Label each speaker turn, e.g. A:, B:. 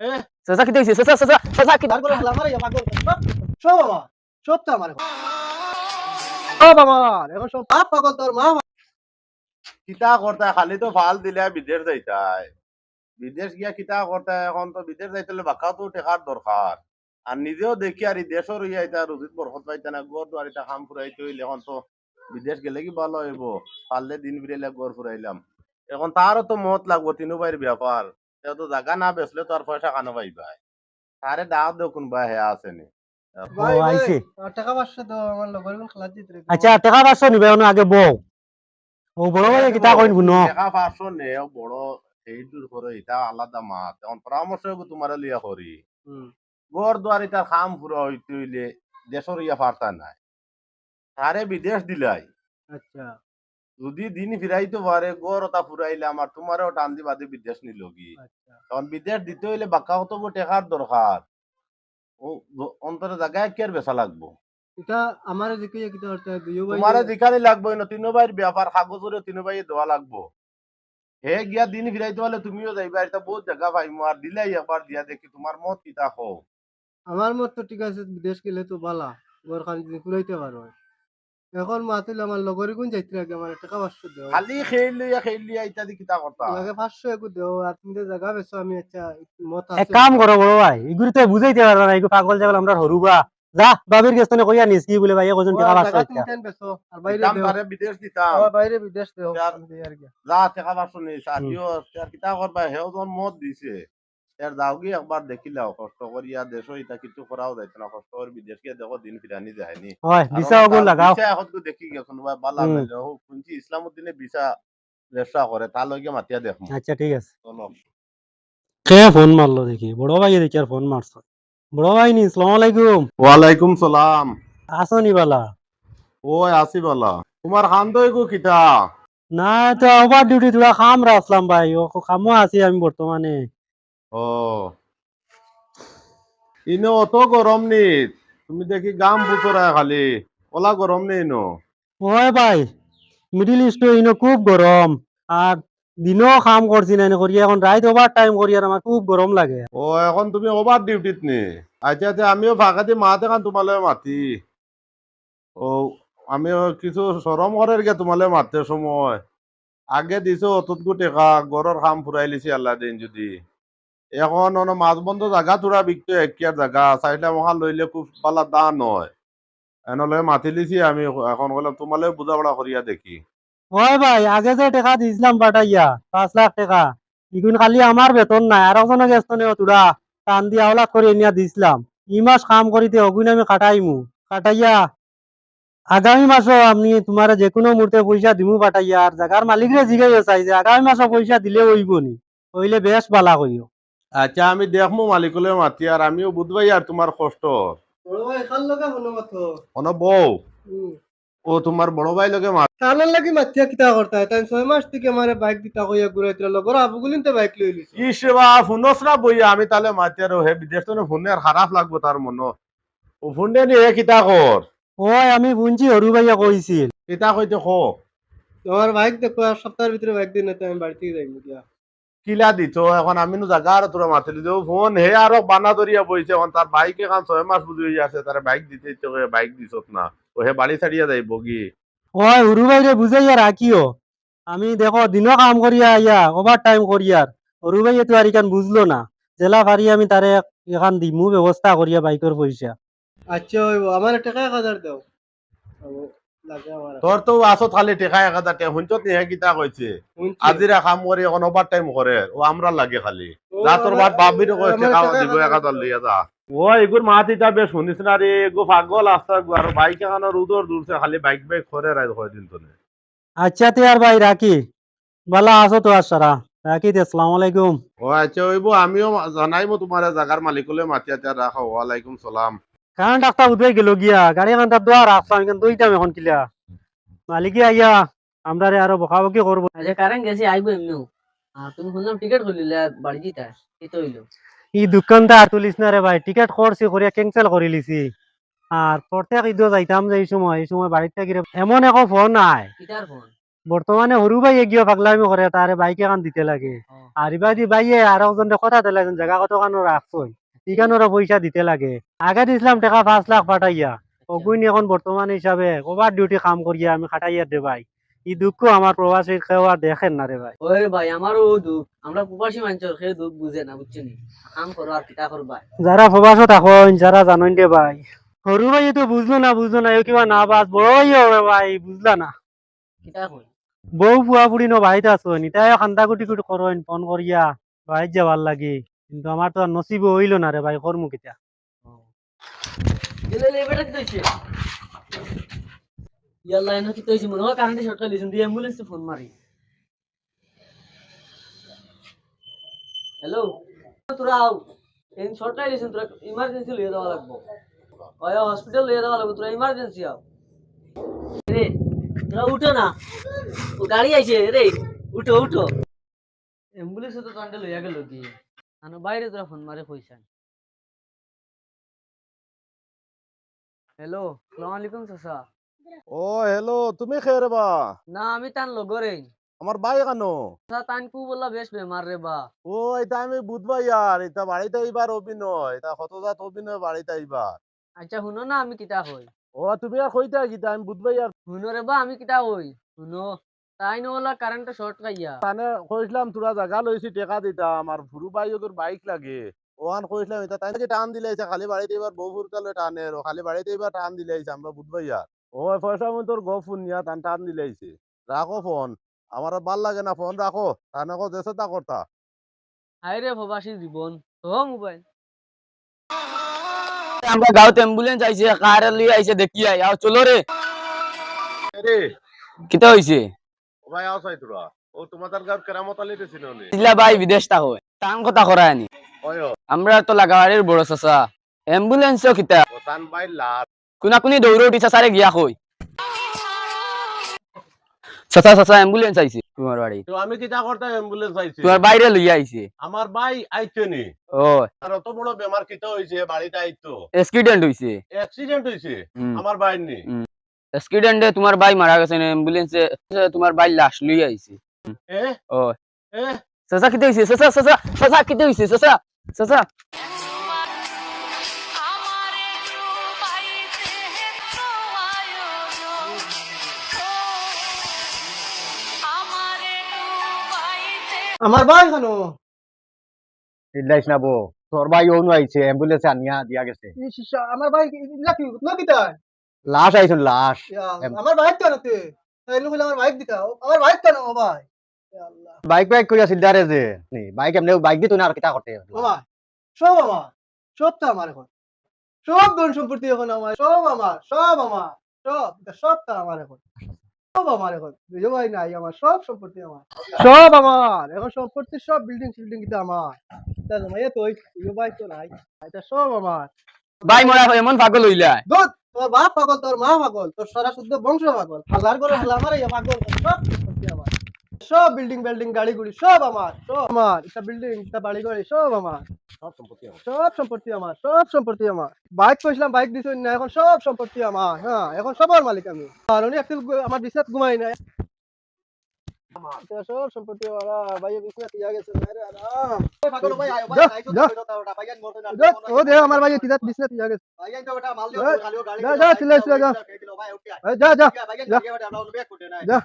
A: এ?
B: চাচা কি দেখছিস চাচা চাচা চাচা কি
A: তার করে হলা মারে পাগল সব বাবা সব তো আমার। আমার এখন সব বাপ পাগল তোর মা
C: কিতা করতে খালি তো ভালো দিলে বিদেশ যাইতাই। বিদেশ গিয়া কিতা করতে এখন তো বিদেশ যাইতে হলে বাঁকাও তো টেকার দরকার আর নিজেও দেখি আর ই দেশের ইয়া এটা রুজিত বরকত পাইতে না গড় তো আর এটা কাম ফুরাইতে হইলে এখন তো বিদেশ গেলে কি ভালো হইব পারলে দিন বিরেলে গড় ফুরাইলাম এখন তারও তো মত লাগবো তিনু ভাইয়ের ব্যাপার তো জায়গা না বেচলে তো আর পয়সা কানো পাইবাই তারে ডাক দেও আসেনি
A: ভাই
B: ও,
A: ভাই
B: আইছে।
A: টাকা পাঁচশো দাও আমার লগর খেলা রে
B: আচ্ছা টাকা পাঁচশো নিবে এখন আগে বউ ও বড় ভাই কিতা কইন
C: পাঁচশো নেও বড় এই দূর করে এটা আলাদা মাত। এখন পরামর্শ তোমার লিয়া করি
A: হুম
C: গড় দুয়ারি তার খাম পুরো হইতে হইলে দেশের ইয়া পারতা নাই। তারে বিদেশ দিলাই।
A: আচ্ছা।
C: যদি দিন ফিরাইতে পারে গড় ওটা ফুরাইলাম আর তোমারও টান দি বাদে বিদেশ নিলগি
A: আচ্ছা।
C: তখন বিদেশ দিতে হইলে বাক্কা হতো টেকার দরকার। ও অন্তরে জায়গায় কি বেচা লাগবো?
A: এটা আমার দিকে কিটা করতে দুইও ভাই
C: তোমারে যেখানে লাগবো না তিনো ভাইয়ের ব্যাপার কাগজরে তিনো ভাই দেওয়া লাগবো। হে গিয়া দিন ফিরাইতে হলে তুমিও যাইবা এটা বহুত জায়গা পাইমো আর দিলাই একবার দিয়া দেখি তোমার মত কিতা
A: আমার মত তো ঠিক আছে বিদেশ গেলে তো বালা ঘর খান ঘুরাইতে পারো। এখন মাতিলে আমার লগরি কোন যাইতে লাগে আমার টাকা পাঁচশো দেও
C: খালি খেল লইয়া খেল লইয়া ইত্যাদি কিতা করতা।
A: লাগে পাঁচশো একু দেও আর তুমি যে জায়গা বেছো আমি আচ্ছা মত
B: এক কাম করো বড় ভাই এগুলি তো বুঝাইতে পারবা না এগুলো পাগল যাবে আমরা হরুবা যা বাবির গেস্তনে কইয়া নিস কি বলে ভাই কজন টাকা পাঁচশো
A: তুমি। কেন বেছো আর বাইরে দেও।
C: তারে বিদেশ দিতাম।
A: আবার বাইরে বিদেশ দেও
C: আর-
A: আর।
C: যা টাকা পাঁচশো নিস আদিও তার কিতা করবা হেও যখন মত দিছে। তার দাওগি একবার দেখিলাও কষ্ট করিয়া দেশ ইটা কিছু করাও যাইতো না কষ্ট করে বিদেশ গিয়ে দেখো দিন ফিরানি যায়নি
B: হয় বিছা ওগুলো লাগাও।
C: বিছা এখন তো দেখি বা বালা। মেলে ও শুনছি ইসলামউদ্দিনে বিছা ব্যবসা করে তার লগে মাতিয়া দেখমু।
B: আচ্ছা ঠিক আছে।
C: চলো
B: কে ফোন মারলো দেখি? বড় ভাই দেখি আর ফোন মারছো। বড় ভাই নি সালাম আলাইকুম।
C: ওয়ালাইকুম সালাম।
B: আসো নি বালা।
C: ওই আসি বালা। তোমার খান তো এগো কিতা
B: না তো ওভার ডিউটি তোরা খাম রাখলাম ভাই। ও কামও আছি আমি বর্তমানে।
C: ও। ইনো অত গরম নি? তুমি দেখি গাম বুতরা খালি। ওলা গরম নেই নো
B: ওই ভাই। মিডিল ইস্টে ইনো খুব গরম আর দিনও কাম করছি না করি এখন রাইত ওভার টাইম করি আর আমার খুব গরম লাগে।
C: ও এখন তুমি ওভার ডিউটিত নি? আচ্ছা আচ্ছা আমিও ফাঁকাতে মাতে খান তোমালে মাতি। ও আমিও কিছু সরম করে গে তোমালে মারতে সময়। আগে দিছো অতটুকু টেকা গড়ের খাম ফুরাই লিছি আল্লাহ দিন যদি। এখন অন মাছ বন্ধ জাগা তোরা বিকতে একিয়ার জাগা। চাইলে মহা লইলে খুব পালা দান হয় এনেলে মাতি লিছি আমি এখন বললাম তোমালে বুঝাপড়া করিয়া দেখি।
B: ওই ভাই, আগে যে টাকা দিয়েছিলাম পাঠাইয়া পাঁচ লাখ টাকা। ইগুন খালি আমার বেতন নাই আর একজনে গেছ নে তোরা টান দিয়া হলাত করে নিয়া দিছিলাম। ই মাস কাম করিতে অগুন আমি কাটাইমু কাটাইয়া আগামী মাসও আমি তোমার যে কোনো মুহূর্তে পয়সা দিমু পাঠাইয়া আর জাগার মালিকরে জিগাইও চাই যে আগামী মাসও পয়সা দিলে হইব নি হইলে বেশ বালা কইও
C: আচ্ছা আমি দেখমু মালিকলে মাতি আর আমিও বুঝবাই আর তোমার কষ্ট অন বউ ও তোমার বড় ভাই লগে মাত।
A: খানার লাগি মাতিয়া কিতা করতা তাই ছয় মাস থেকে আমারে বাইক দিতা কইয়া লগর তো বাইক লই লিছি।
C: কি সেবা ফোনস না বইয়া আমি তাহলে মাতি আর হে বিদেশ তো ফোনে আর খারাপ লাগবো তার মন ও ফোনে নি কিতা কর
B: ওই আমি শুনছি হরু ভাইয়া কইছিল
C: কিতা কইতে খো
A: তোমার বাইক দেখো সপ্তাহের ভিতরে বাইক দিন তো আমি বাড়ি থেকে যাইনি দিয়া।
C: কিলা দিছ এখন আমি নো জাগা আর তোরা মাতি দিও। ফোন হে আরও বানা ধরিয়া বইছে এখন তার বাইক এখন ছয় মাস বুঝি হয়ে আছে তার বাইক দিতে ইচ্ছে বাইক দিছত না। ও হে বাড়ি ছাড়িয়া যাইব কি?
B: ওই হরু ভাইরে বুঝাইয়া রাখিও আমি দেখো দিনও কাম করিয়া আইয়া ওভার টাইম করিয়ার হরু ভাই তো আর ইখান বুঝলো না। জেলা ফারি আমি তারে এখান দিমু ব্যবস্থা করিয়া বাইকের পয়সা
A: আচ্ছা আমার টাকা এক হাজার দাও।
C: তোর তো আসত খালি টেকা এক হাজার টাকা। শুনছত নি কিতা কইছে। আজিরা কাম করে এখন ওভার টাইম করে ও আমরা লাগে খালি। যা তোর বাপ বাবির টাকা দিব
A: এক
C: এক
A: হাজার
C: হাজার লইয়া যা ও এগুর বেশ শুনিস না রে এগো পাগল আস্তা আর বাইক এখানে রুদর দূরছে খালি বাইক বাইক করে রাই কয়দিন তো
B: আচ্ছা তে আর ভাই রাখি বালা আসো তো আর সারা রাখি তে আসসালামু আলাইকুম।
C: ও আচ্ছা ওইব আমিও জানাইমো তোমার জাগার মালিকলে মাতিয়া তিয়া রাখো ওয়ালাইকুম সালাম
B: কারণ ডাক্তার উঠবে গেল গিয়া গাড়ি এখন তার দোয়ার আসলাম এখান দইতাম এখন কিলা মালিকে আইয়া আমরা রে আরও বকাবকি করব।
D: আচ্ছা কারেন্ট গেছে আইবো এমনিও। তুমি শুনলাম টিকিট করলিলে বাড়ি দিতা এই তো হইল।
B: ই দোকানটা আর তুলিস না রে ভাই টিকেট করছি করিয়া ক্যান্সেল করে লিছি। আর প্রত্যেক ঈদও যাইতাম যে এই সময় এই সময় বাড়িতে গিয়ে এমন একো ফোন নাই।
D: কিতার ফোন
B: বর্তমানে সৰু ভাই এগিয়ে পাগলামি করে তারে বাইক এখন দিতে লাগে। আর ইবাদি বাইয়ে আর একজন কথা দিলে জায়গা কত কানো রাখছই ইখানোর পয়সা দিতে লাগে। আগে দিছিলাম টাকা পাঁচ লাখ পাঠাইয়া। অগুইন এখন বর্তমান হিসাবে ওভার ডিউটি কাম করিয়া আমি খাটাইয়া দে ভাই। ই দুঃখ আমার প্রবাসীর কেউ আর দেখেন না রে ভাই।
D: ওরে ভাই আমারও দুঃখ। আমরা প্রবাসী মানুষের সে দুঃখ বুঝে না বুঝছেন কাম করো আর কিতা করবা
B: যারা প্রবাসও থাকেন যারা জানেন দে ভাই। সরু ভাই তো বুঝলো না বুঝলো না কিবা না বাস বড় ভাই ভাই বুঝলা না।
D: কিতা কই?
B: বউ ফুয়া বুড়ি নো বাড়িতে আছো নিতাই খান্দা কুটি কুটি করেন ফোন করিয়া বাড়িত যাবার লাগে। কিন্তু আমার তো আর নসিব হইল না রে ভাই, কর্ম কিতা?
D: ইয়াল্লা এনো কি তৈছি মনে হয়? কারেন্টে শর্ট লিসেন দিয়ে অ্যাম্বুলেন্সে ফোন মারি। হ্যালো তোরা আও। এই শর্ট লিসেন তোরা ইমার্জেন্সি লিয়ে দেওয়া লাগবো। ওই হসপিটাল লিয়ে দেওয়া লাগবো, তোরা ইমার্জেন্সি আও। রে, তোরা উঠো না। ও গাড়ি আইছে, রে, উঠো উঠো। অ্যাম্বুলেন্সে তো কারেন্টে লইয়া গেল কি? আনো বাইরে তোরা ফোন মারে কইছান হ্যালো সালাম আলাইকুম চাচা।
C: ও হ্যালো তুমি খেয়ে বা?
D: না আমি তান লগরে
C: আমার ভাই কেন
D: তান কু বললা বেশ বেমার রে বা।
C: ও এটা আমি ইয়ার এটা বাড়িতে অভিনয় এটা হতজাত অভিনয় বাড়িতে
D: আচ্ছা শুনো না আমি কিতা হই?
C: ও তুমি আর কইতা গীতা আমি বুধবার ইয়ার
D: শুনো রে বা আমি কিতা হই? শুনো। তাই নহলা কারেন্টে শর্ট খাইয়া
C: তানে কইছিলাম তোরা জায়গা লইছি টেকা দিতা আমার ফুরু ভাই ওদের বাইক লাগে। ওহান কইছিলাম এটা তাই নাকি টান দিলাইছে খালি বাড়িতে এবার বউ ফুরকালে টানে আর খালি বাড়িতে এবার টান দিলাইছে আমরা বুধবার ইয়ার ও পয়সা আমি তোর গো ফোন নিয়া টান টান দিলাইছে রাখো ফোন আমার ভালো লাগে না ফোন রাখো তানে কো দেশে তা করতা
D: জীবন তো মোবাইল।
E: আমরা গাঁৱত এম্বুলেন্স আইছে কাৰ লিয়ে আইছে দেখি আই আও চলো রে
C: রে
E: কিতা হইছে
C: ও ভাই তোরা। ও তোমাদের গাঁর কেরামত আলি দিছিল নি
E: ইলা ভাই বিদেশ থাকো টান কথা করা আনি। আমরা তো লাগাবাড়ির বড় চাচা। এম্বুলেন্সও কিতা
C: তান ভাই লাট
E: কোনা কোনি দৌড়ে উঠি চাচারে গিয়া কই চাচা চাচা এম্বুলেন্স আইছে তোমার বাড়ি
C: তো আমি কিটা করতে অ্যাম্বুলেন্স আইছি
E: তোমার বাইরে লইয়া আইছে
C: আমার ভাই আইছে নি?
E: ও
C: আর অত বড় বেমার কিটা হইছে বাড়িতে আইতো।
E: এক্সিডেন্ট হইছে
C: অ্যাক্সিডেন্ট হইছে। আমার ভাই নি।
E: এক্সিডেন্টে তোমার ভাই মারা গেছে এম্বুলেন্সে তোমার ভাই লাশ লইয়া আইছে।
C: এ?
E: ও
C: এ?
E: চাচা কিতে হইছে? চাচা চাচা চাচা কিতে হইছে? চাচা চাচা
F: আমারে
A: ভাই কেন?
G: চিল্লাইস না বো তোর ভাই অনু আইছে অ্যাম্বুলেন্সে আনিয়া দিয়া গেছে।
A: এই শিশা আমার ভাই কি না কিতা
G: লাশ আইছুন লাশ।
A: আমার বাইক কেন তে তাইলে বলে আমার বাইক দিতা আমার বাইক কেন? ও ভাই। আল্লাহ।
G: বাইক বাইক করিয়া চিল্লারে যে। নি বাইক এমনি বাইক দিত না আর কিতা করতে?
A: ভাই সব আমার সব তো আমার এখন। সব ধন সম্পত্তি এখন আমার সব আমার সব আমার সব সব তো আমার এখন। সব আমার এখন বুঝো ভাই নাই আমার সব সম্পত্তি আমার। সব আমার এখন সম্পত্তি সব বিল্ডিং ফিল্ডিং কিন্তু আমার। তা জমাইয়া তো বুঝো ভাই তো নাই এটা সব আমার।
E: ভাই মরা এমন পাগল হইলা।
A: দুধ তোর বাপ পাগল তোর মা পাগল তোর সারা শুদ্ধ বংশ পাগল। হাজার করে হাজার আমার এই পাগল সব সম্পত্তি আমার। সব বিল্ডিং বিল্ডিং গাড়ি গুড়ি সব আমার সব আমার। এটা বিল্ডিং এটা বাড়ি গাড়ি সব আমার।
C: সব সম্পত্তি আমার।
A: সব সম্পত্তি আমার সব সম্পত্তি আমার। বাইক কইছিলাম বাইক দিছ না এখন সব সম্পত্তি আমার হ্যাঁ এখন সবার মালিক আমি। আর উনি একটু আমার বিছাত ঘুমাই না সব সম্পত্তি আহ, ভাইয়া বিছাত ইয়া গেছে না রে আরাম যা, যা। ও দে আমার ভাইয়া তিজাত বিছাত ইয়া গেছে যা, যা, চিল্লাই, চিল্লাই, যা। এই, যা যা যা। যা